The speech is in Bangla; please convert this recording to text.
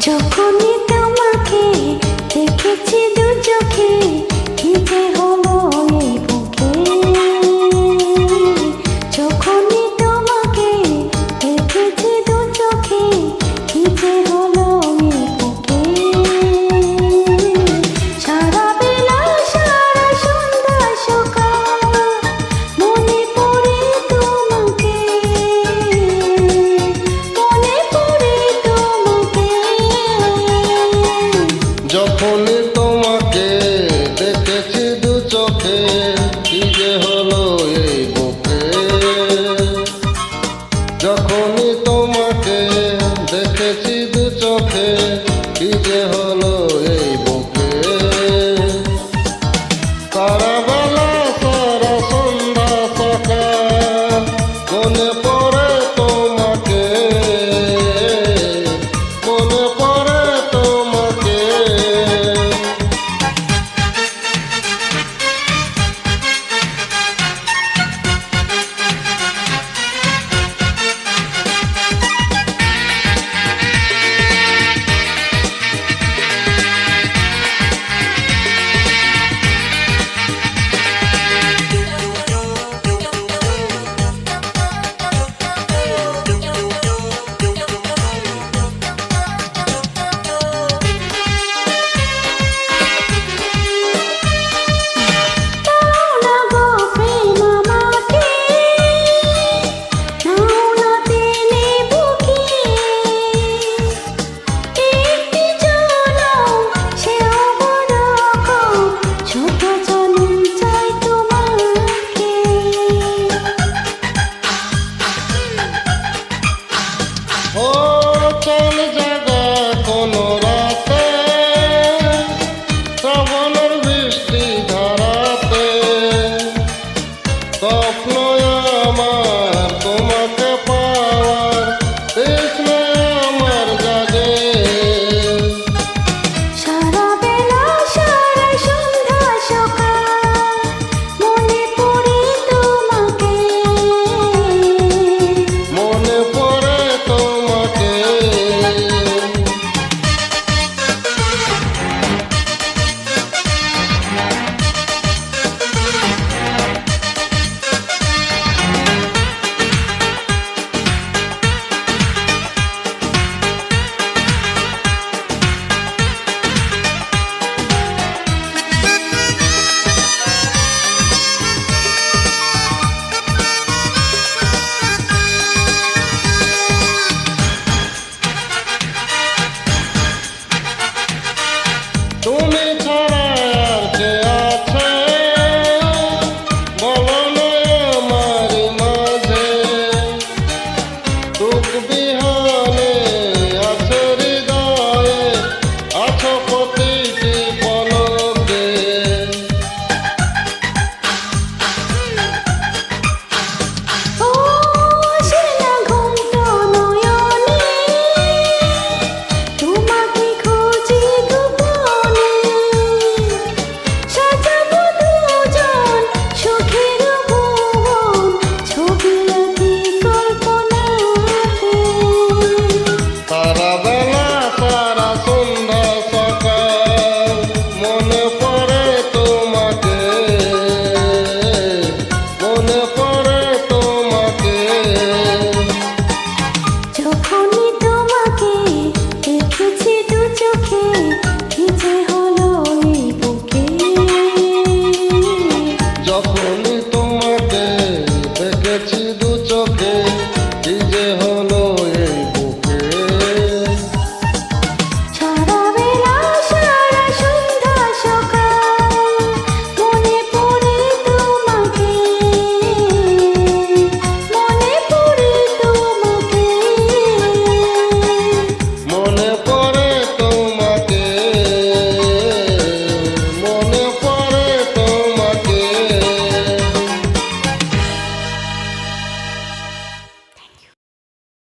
যখনই তোমাকে দেখেছি দু চোখে দিতে হলো এই বুকে? তারাবেলা তারা সন্ধ্যা সকাল মনে পড়ে the